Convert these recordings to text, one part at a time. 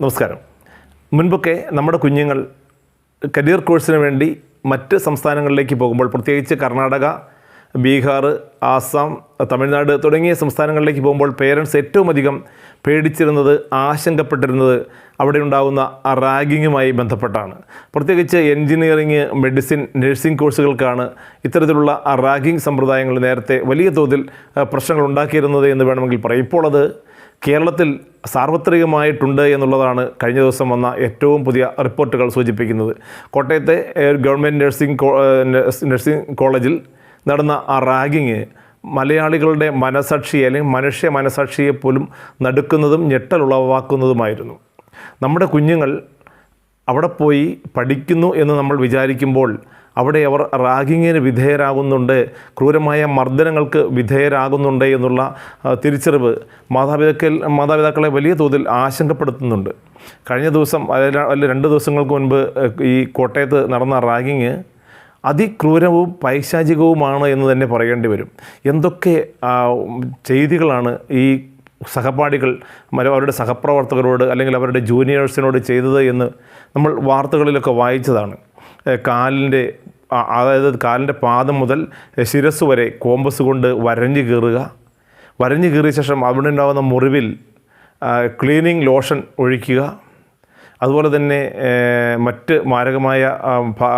നമസ്കാരം. മുൻപൊക്കെ നമ്മുടെ കുഞ്ഞുങ്ങൾ കരിയർ കോഴ്സിന് വേണ്ടി മറ്റ് സംസ്ഥാനങ്ങളിലേക്ക് പോകുമ്പോൾ പ്രത്യേകിച്ച് കർണാടക ബീഹാർ ആസാം തമിഴ്നാട് തുടങ്ങിയ സംസ്ഥാനങ്ങളിലേക്ക് പോകുമ്പോൾ പേരൻസ് ഏറ്റവും അധികം പേടിച്ചിരുന്നത് ആശങ്കപ്പെട്ടിരുന്നത് അവിടെ ഉണ്ടാകുന്ന റാഗിങ്ങുമായി ബന്ധപ്പെട്ടാണ്. പ്രത്യേകിച്ച് എൻജിനീയറിങ് മെഡിസിൻ നഴ്സിംഗ് കോഴ്സുകൾക്കാണ് ഇത്തരത്തിലുള്ള റാഗിംഗ് സമ്പ്രദായങ്ങൾ നേരത്തെ വലിയ തോതിൽ പ്രശ്നങ്ങൾ ഉണ്ടാക്കിയിരുന്നത് എന്ന് വേണമെങ്കിൽ പറയാം. ഇപ്പോൾ അത് കേരളത്തിൽ സാർവത്രികമായിട്ടുണ്ട് എന്നുള്ളതാണ് കഴിഞ്ഞ ദിവസം വന്ന ഏറ്റവും പുതിയ റിപ്പോർട്ടുകൾ സൂചിപ്പിക്കുന്നത്. കോട്ടയത്തെ ഗവൺമെന്റ് നഴ്സിംഗ് നഴ്സിംഗ് കോളേജിൽ നടന്ന ആ റാഗിങ് മലയാളികളുടെ മനസാക്ഷിയെ അല്ലെങ്കിൽ മനുഷ്യ മനസാക്ഷിയെ പോലും നടുക്കുന്നതും ഞെട്ടലുളവാക്കുന്നതുമായിരുന്നു നമ്മുടെ കുഞ്ഞുങ്ങൾ അവിടെ പോയി പഠിക്കുന്നു എന്ന് നമ്മൾ വിചാരിക്കുമ്പോൾ അവിടെ അവർ റാഗിങ്ങിന് വിധേയരാകുന്നുണ്ട്. ക്രൂരമായ മർദ്ദനങ്ങൾക്ക് വിധേയരാകുന്നുണ്ട് എന്നുള്ള തിരിച്ചറിവ് മാതാപിതാക്കൾ മാതാപിതാക്കളെ വലിയ തോതിൽ ആശങ്കപ്പെടുത്തുന്നുണ്ട്. കഴിഞ്ഞ ദിവസം അല്ല രണ്ട് ദിവസങ്ങൾക്ക് മുൻപ് ഈ കോട്ടയത്ത് നടന്ന റാഗിങ് അതിക്രൂരവും പൈശാചികവുമാണ് എന്ന് തന്നെ പറയേണ്ടി വരും. എന്തൊക്കെ ചെയ്തികളാണ് ഈ സഹപാഠികൾ അവരുടെ സഹപ്രവർത്തകരോട് അല്ലെങ്കിൽ അവരുടെ ജൂനിയേഴ്സിനോട് ചെയ്തത് എന്ന് നമ്മൾ വാർത്തകളിലൊക്കെ വായിച്ചതാണ്. കാലിന്റെ അതായത് കാലിന്റെ പാദം മുതൽ ശിരസ് വരെ കോമ്പസ് കൊണ്ട് വരഞ്ഞു കീറുക. വരഞ്ഞു കീറിയ ശേഷം അവിടെ ഉണ്ടാകുന്ന മുറിവിൽ ക്ലീനിങ് ലോഷൻ ഒഴിക്കുക. അതുപോലെ തന്നെ മറ്റ് മാരകമായ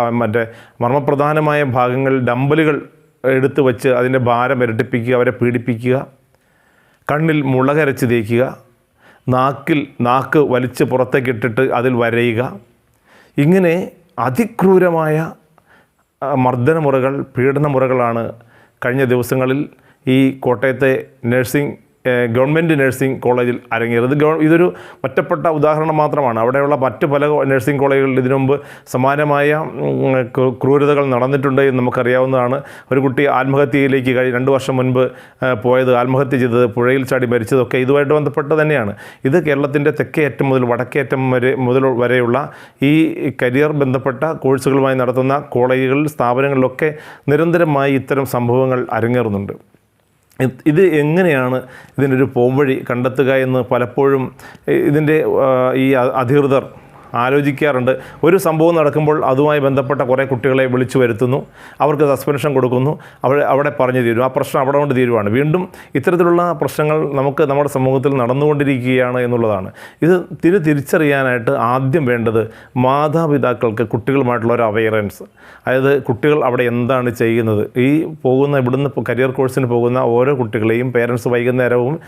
മറ്റേ മർമ്മപ്രധാനമായ ഭാഗങ്ങൾ ഡമ്പലുകൾ എടുത്തു വച്ച് അതിന്റെ ഭാരം ഇരട്ടിപ്പിക്കുക അവരെ പീഡിപ്പിക്കുക. കണ്ണിൽ മുളകരച്ച് തേക്കുക. നാക്കിൽ നാക്ക് വലിച്ച് പുറത്തേക്കിട്ടിട്ട് അതിൽ വരയുക. ഇങ്ങനെ അതിക്രൂരമായ മർദ്ദനമുറകൾ പീഡനമുറകളാണ് കഴിഞ്ഞ ദിവസങ്ങളിൽ ഈ കോട്ടയത്തെ നഴ്സിംഗ് ഗവൺമെന്റ് നഴ്സിംഗ് കോളേജിൽ അരങ്ങേറിയത് ഇതൊരു ഒറ്റപ്പെട്ട ഉദാഹരണം മാത്രമാണ്. അവിടെയുള്ള മറ്റ് പല നഴ്സിംഗ് കോളേജുകളിൽ ഇതിനു മുമ്പ് സമാനമായ ക്രൂരതകൾ നടന്നിട്ടുണ്ട് എന്ന് നമുക്കറിയാവുന്നതാണ്. ഒരു കുട്ടി ആത്മഹത്യയിലേക്ക് കഴി രണ്ട് വർഷം മുൻപ് പോയത് ആത്മഹത്യ ചെയ്തത് പുഴയിൽ ചാടി മരിച്ചതൊക്കെ ഇതുമായിട്ട് ബന്ധപ്പെട്ട് തന്നെയാണ്. ഇത് കേരളത്തിന്റെ തെക്കേ അറ്റം മുതൽ വടക്കേ അറ്റം വരെ മുതൽ വരെയുള്ള ഈ കരിയർ ബന്ധപ്പെട്ട കോഴ്സുകളുമായി നടത്തുന്ന കോളേജുകളിൽ സ്ഥാപനങ്ങളിലൊക്കെ നിരന്തരമായി ഇത്തരം സംഭവങ്ങൾ അരങ്ങേറുന്നുണ്ട്. ഇത് എങ്ങനെയാണ് എങ്ങനെയാണ് ഇതിനൊരു പോംവഴി കണ്ടെത്തുക എന്ന് പലപ്പോഴും ഇതിന്റെ ഈ അധികൃതർ ആലോചിക്കാറുണ്ട്. ഒരു സംഭവം നടക്കുമ്പോൾ അതുമായി ബന്ധപ്പെട്ട കുറേ കുട്ടികളെ വിളിച്ചു വരുത്തുന്നു. അവർക്ക് സസ്പെൻഷൻ കൊടുക്കുന്നു. അവിടെ അവിടെ പറഞ്ഞു തീരും. ആ പ്രശ്നം അവിടെ കൊണ്ട് തീരുവാണ്. വീണ്ടും ഇത്തരത്തിലുള്ള പ്രശ്നങ്ങൾ നമുക്ക് നമ്മുടെ സമൂഹത്തിൽ നടന്നുകൊണ്ടിരിക്കുകയാണ് എന്നുള്ളതാണ്. ഇത് തിരി തിരിച്ചറിയാനായിട്ട് ആദ്യം വേണ്ടത് മാതാപിതാക്കൾക്ക് കുട്ടികളുമായിട്ടുള്ള ഒരു അവയറൻസ്. അതായത് കുട്ടികൾ അവിടെ എന്താണ് ചെയ്യുന്നത്? ഈ പോകുന്ന ഇവിടുന്ന് കരിയർ കോഴ്സിന് പോകുന്ന ഓരോ കുട്ടികളെയും പേരൻസ് വൈകുന്നേരവും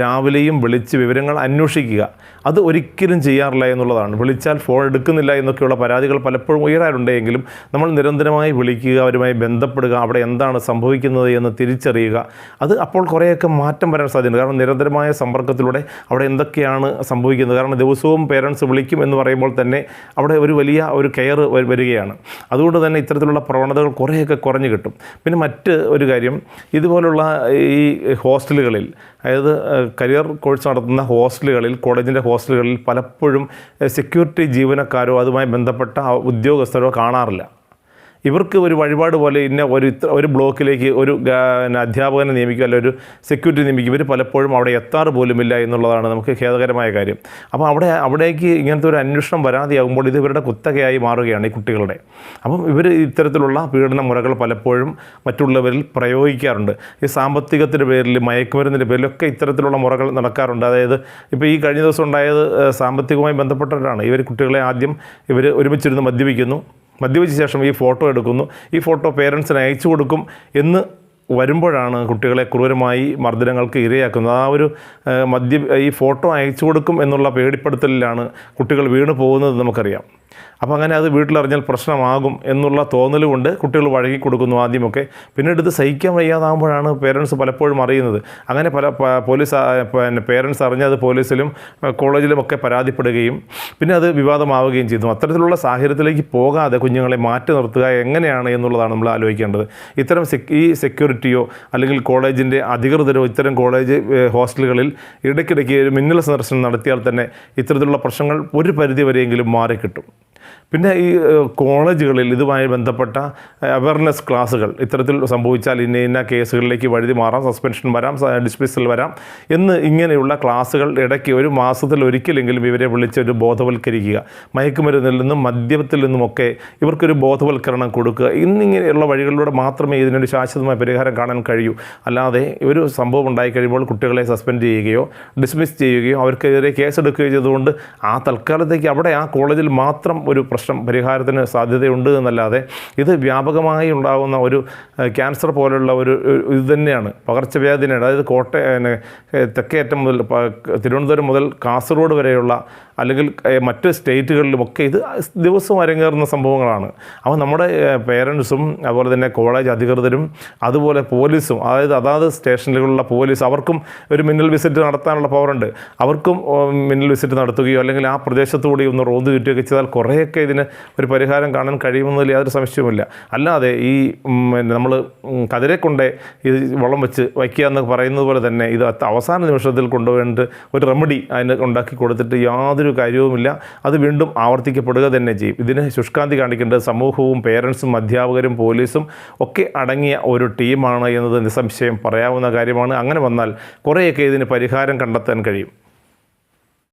രാവിലെയും വിളിച്ച് വിവരങ്ങൾ അന്വേഷിക്കുക. അത് ഒരിക്കലും ചെയ്യാറില്ല എന്നുള്ളതാണ്. വിളിച്ചാൽ ഫോൺ എടുക്കുന്നില്ല എന്നൊക്കെയുള്ള പരാതികൾ പലപ്പോഴും ഉയരാറുണ്ടെങ്കിലും നമ്മൾ നിരന്തരമായി വിളിക്കുക അവരുമായി ബന്ധപ്പെടുക അവിടെ എന്താണ് സംഭവിക്കുന്നത് എന്ന് തിരിച്ചറിയുക അത് അപ്പോൾ കുറേയൊക്കെ മാറ്റം വരാൻ സാധ്യതയുണ്ട്. കാരണം നിരന്തരമായ സമ്പർക്കത്തിലൂടെ അവിടെ എന്തൊക്കെയാണ് സംഭവിക്കുന്നത്? കാരണം ദിവസവും പേരൻസ് വിളിക്കും എന്ന് പറയുമ്പോൾ തന്നെ അവിടെ ഒരു വലിയ ഒരു കെയർ വരികയാണ്. അതുകൊണ്ട് തന്നെ ഇത്തരത്തിലുള്ള പ്രവണതകൾ കുറേയൊക്കെ കുറഞ്ഞു കിട്ടും. പിന്നെ മറ്റ് ഒരു കാര്യം ഇതുപോലുള്ള ഈ ഹോസ്റ്റലുകളിൽ അതായത് കരിയർ കോഴ്സ് നടത്തുന്ന ഹോസ്റ്റലുകളിൽ കോളേജിന്റെ ഹോസ്റ്റലുകളിൽ പലപ്പോഴും സെക്യൂരിറ്റി ജീവനക്കാരോ അതുമായി ബന്ധപ്പെട്ട ഉദ്യോഗസ്ഥരോ കാണാറില്ല. ഇവർക്ക് ഒരു വഴിപാട് പോലെ ഇന്ന ഒരു ഒരു ബ്ലോക്കിലേക്ക് ഒരു അധ്യാപകനെ നിയമിക്കുക അല്ലെങ്കിൽ ഒരു സെക്യൂരിറ്റി നിയമിക്കുക. ഇവർ പലപ്പോഴും അവിടെ എത്താറ് പോലുമില്ല എന്നുള്ളതാണ് നമുക്ക് ഖേദകരമായ കാര്യം. അപ്പോൾ അവിടെ അവിടേക്ക് ഇങ്ങനത്തെ ഒരു അന്വേഷണം വരാതെയാകുമ്പോൾ ഇത് ഇവരുടെ കുത്തകയായി മാറുകയാണ് ഈ കുട്ടികളുടെ. അപ്പം ഇവർ ഇത്തരത്തിലുള്ള പീഡന മുറകൾ പലപ്പോഴും മറ്റുള്ളവരിൽ പ്രയോഗിക്കാറുണ്ട്. ഈ സാമ്പത്തികത്തിന്റെ പേരിൽ മയക്കുമരുന്നിന്റെ പേരിലൊക്കെ ഇത്തരത്തിലുള്ള മുറകൾ നടക്കാറുണ്ട്. അതായത് ഇപ്പോൾ ഈ കഴിഞ്ഞ ദിവസം ഉണ്ടായത് സാമ്പത്തികമായി ബന്ധപ്പെട്ടവരാണ്. ഇവർ കുട്ടികളെ ആദ്യം ഇവർ ഒരുമിച്ചിരുന്ന് മദ്യപിക്കുന്നു. മദ്യപിച്ച ശേഷം ഈ ഫോട്ടോ എടുക്കുന്നു. ഈ ഫോട്ടോ പേരൻസിന് അയച്ചു കൊടുക്കും എന്ന് വരുമ്പോഴാണ് കുട്ടികളെ ക്രൂരമായി മർദ്ദനങ്ങൾക്ക് ഇരയാക്കുന്നത്. ആ ഒരു മദ്യ ഈ ഫോട്ടോ അയച്ചു കൊടുക്കും എന്നുള്ള പേടിപ്പെടുത്തലിലാണ് കുട്ടികൾ വീണ് പോകുന്നത് നമുക്കറിയാം. അപ്പോൾ അങ്ങനെ അത് വീട്ടിലറിഞ്ഞാൽ പ്രശ്നമാകും എന്നുള്ള തോന്നലുകൊണ്ട് കുട്ടികൾ വഴങ്ങി കൊടുക്കുന്നു ആദ്യമൊക്കെ. പിന്നീട് ഇത് സഹിക്കാൻ വയ്യാതാകുമ്പോഴാണ് പേരൻസ് പലപ്പോഴും അറിയുന്നത്. അങ്ങനെ പല പോലീസ് പിന്നെ പേരൻസ് അറിഞ്ഞത് പോലീസിലും കോളേജിലുമൊക്കെ പരാതിപ്പെടുകയും പിന്നെ അത് വിവാദമാവുകയും ചെയ്തു. അത്തരത്തിലുള്ള സാഹചര്യത്തിലേക്ക് പോകാതെ കുഞ്ഞുങ്ങളെ മാറ്റി നിർത്തുക എങ്ങനെയാണ് എന്നുള്ളതാണ് നമ്മൾ ആലോചിക്കേണ്ടത്. ഇത്തരം ഈ സെക്യൂരിറ്റിയോ അല്ലെങ്കിൽ കോളേജിന്റെ അധികൃതരോ ഇത്തരം കോളേജ് ഹോസ്റ്റലുകളിൽ ഇടയ്ക്കിടയ്ക്ക് ഒരു മിന്നൽ സന്ദർശനം നടത്തിയാൽ തന്നെ ഇത്തരത്തിലുള്ള പ്രശ്നങ്ങൾ ഒരു പരിധി വരെയെങ്കിലും മാറിക്കിട്ടും. പിന്നെ ഈ കോളേജുകളിൽ ഇതുമായി ബന്ധപ്പെട്ട അവയർനെസ് ക്ലാസ്സുകൾ ഇത്തരത്തിൽ സംഭവിച്ചാൽ ഇന്ന ഇന്ന കേസുകളിലേക്ക് വഴുതി മാറാം സസ്പെൻഷൻ വരാം ഡിസ്മിസൽ വരാം എന്ന് ഇങ്ങനെയുള്ള ക്ലാസ്സുകൾ ഇടയ്ക്ക് ഒരു മാസത്തിൽ ഒരിക്കലെങ്കിലും ഇവരെ വിളിച്ച് ഒരു ബോധവൽക്കരിക്കുക. മയക്കുമരുന്നിൽ നിന്നും മദ്യത്തിൽ നിന്നുമൊക്കെ ഇവർക്കൊരു ബോധവൽക്കരണം കൊടുക്കുക. ഇന്നിങ്ങനെയുള്ള വഴികളിലൂടെ മാത്രമേ ഇതിനൊരു ശാശ്വതമായ പരിഹാരം കാണാൻ കഴിയൂ. അല്ലാതെ ഒരു സംഭവം ഉണ്ടായിക്കഴിയുമ്പോൾ കുട്ടികളെ സസ്പെൻഡ് ചെയ്യുകയോ ഡിസ്മിസ് ചെയ്യുകയോ അവർക്കെതിരെ കേസെടുക്കുകയോ ചെയ്തുകൊണ്ട് ആ തൽക്കാലത്തേക്ക് അവിടെ ആ കോളേജിൽ മാത്രം ഒരു പ്രശ്നം പരിഹാരത്തിന് സാധ്യതയുണ്ട് എന്നല്ലാതെ ഇത് വ്യാപകമായി ഉണ്ടാകുന്ന ഒരു ക്യാൻസർ പോലുള്ള ഒരു ഇത് തന്നെയാണ്. പകർച്ചവ്യാധിനെ അതായത് കോട്ടയം തെക്കേറ്റം മുതൽ തിരുവനന്തപുരം മുതൽ കാസർഗോഡ് വരെയുള്ള അല്ലെങ്കിൽ മറ്റ് സ്റ്റേറ്റുകളിലുമൊക്കെ ഇത് ദിവസവും അരങ്ങേറുന്ന സംഭവങ്ങളാണ്. അപ്പോൾ നമ്മുടെ പേരൻസും അതുപോലെ തന്നെ കോളേജ് അധികൃതരും അതുപോലെ പോലീസും അതായത് അതാത് സ്റ്റേഷനുകളിലുള്ള പോലീസ് അവർക്കും ഒരു മിന്നൽ വിസിറ്റ് നടത്താനുള്ള പവറുണ്ട്. അവർക്കും മിന്നൽ വിസിറ്റ് നടത്തുകയോ അല്ലെങ്കിൽ ആ പ്രദേശത്തുകൂടി ഒന്ന് റോന്ത് ചുറ്റുകയൊക്കെ ചെയ്താൽ കുറേയൊക്കെ ഇതിന് ഒരു പരിഹാരം കാണാൻ കഴിയുമെന്നതിൽ യാതൊരു സംശയവുമില്ല. അല്ലാതെ ഈ നമ്മൾ കതിരെ കൊണ്ടേ ഇത് വളം വെച്ച് വയ്ക്കുക എന്ന് പറയുന്നത് പോലെ തന്നെ ഇത് അവസാന നിമിഷത്തിൽ കൊണ്ടുപോയിട്ട് ഒരു റെമഡി അതിന് ഉണ്ടാക്കി കൊടുത്തിട്ട് യാതൊരു കാര്യവുമില്ല. അത് വീണ്ടും ആവർത്തിക്കപ്പെടുക തന്നെ ചെയ്യും. ഇതിന് ശുഷ്കാന്തി കാണിക്കേണ്ടത് സമൂഹവും പേരൻസും അധ്യാപകരും പോലീസും ഒക്കെ അടങ്ങിയ ഒരു ടീമാണ് എന്നത് നിസ്സംശയം പറയാവുന്ന കാര്യമാണ്. അങ്ങനെ വന്നാൽ കുറേയൊക്കെ ഇതിന് പരിഹാരം കണ്ടെത്താൻ കഴിയും.